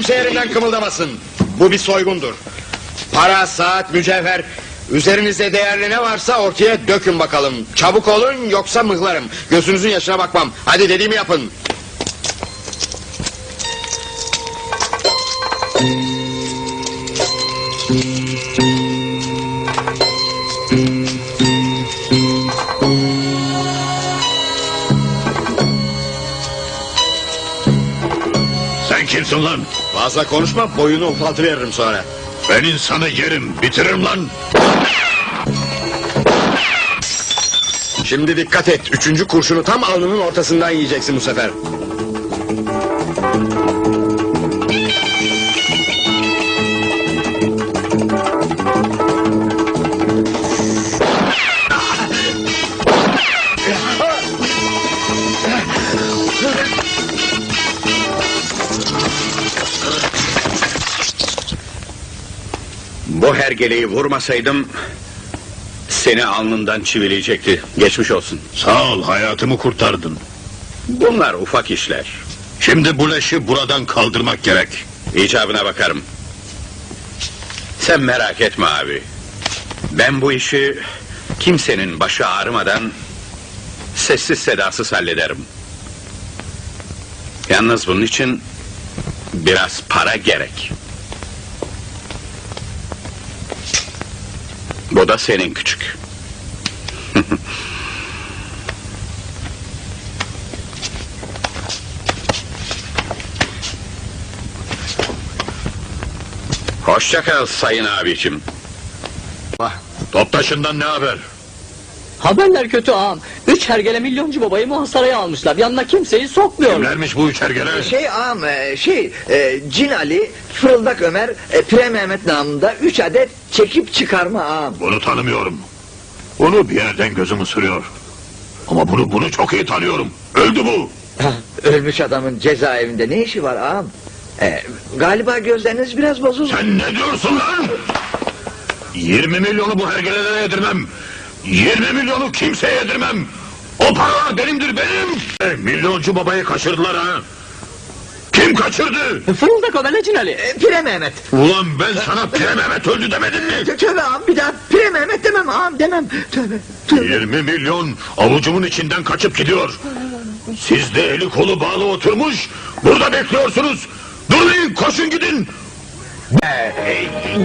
Kimse yerinden kımıldamasın. Bu bir soygundur. Para, saat, mücevher... Üzerinizde değerli ne varsa ortaya dökün bakalım. Çabuk olun yoksa mıhlarım. Gözünüzün yaşına bakmam. Hadi dediğimi yapın. Kimsin lan? Fazla konuşma boyunu ufaltı veririm sonra. Ben insanı yerim, bitiririm lan. Şimdi dikkat et. Üçüncü kurşunu tam alnının ortasından yiyeceksin bu sefer. Bu hergeleyi vurmasaydım seni alnından çivileyecekti. Geçmiş olsun. Sağ ol, hayatımı kurtardın. Bunlar ufak işler. Şimdi bu leşi buradan kaldırmak gerek. İcabına bakarım. Sen merak etme abi. Ben bu işi kimsenin başı ağrımadan sessiz sedasız hallederim. Yalnız bunun için biraz para gerek. Bu da senin küçük. Hoşça kal sayın abicim. Toptaşından ne haber? Haberler kötü ağam. Üç hergele milyoncu babayı muhasaraya almışlar. Yanına kimseyi sokmuyor. Kimlermiş bu üç hergele? Şey ağam e, şey e, Cin Ali, Fırıldak Ömer, e, Pire Mehmet namında üç adet çekip çıkarma ağam. Bunu tanımıyorum. Bunu bir yerden gözüm ısırıyor. Ama bunu bunu çok iyi tanıyorum. Öldü bu. Ölmüş adamın cezaevinde ne işi var ağam? E, galiba gözleriniz biraz bozuldu. Sen ne diyorsun lan? 20 milyonu bu hergelelere yedirmem. 20 milyonu kimseye yedirmem. O paralar benimdir benim. E, milyoncu babayı kaçırdılar ha. Kim kaçırdı? Fırıldak Cin Ali. E, Pire Mehmet. Ulan ben sana Pire Mehmet öldü demedim mi? Tö- Tövbe ağam bir daha Pire Mehmet demem ağam demem. Tövbe. tövbe. 20 milyon avucumun içinden kaçıp gidiyor. Siz de eli kolu bağlı oturmuş burada bekliyorsunuz. Durmayın koşun gidin.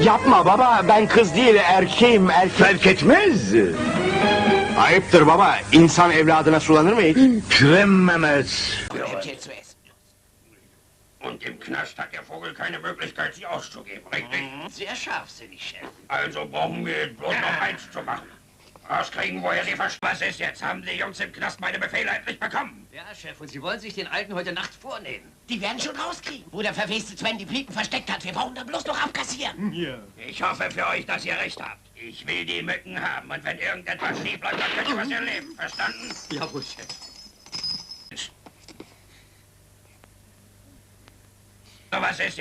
Yapma baba ben kız değil erkeğim erkek. Fark etmez. Ayıptır baba insan evladına sulanır mı hiç? Kremmemez. Und im Knast hat der Vogel keine Möglichkeit, sie auszugeben, richtig? Sehr scharfsinnig, Chef. Also brauchen wir bloß noch eins zu machen. Rauskriegen, woher sie versch... Was ist jetzt? Haben die Jungs im Knast meine Befehle endlich bekommen? Ja, Chef, und Sie wollen sich den Alten heute Nacht vornehmen. Die werden schon rauskriegen, wo der verweste Sven die Pliken versteckt hat. Wir brauchen da bloß noch abkassieren. Ich hoffe für euch, dass ihr recht habt. Ich will die Mücken haben und wenn irgendetwas schief läuft, dann könnt ihr was erleben. Verstanden? Jawohl, Chef. So, was ist jetzt?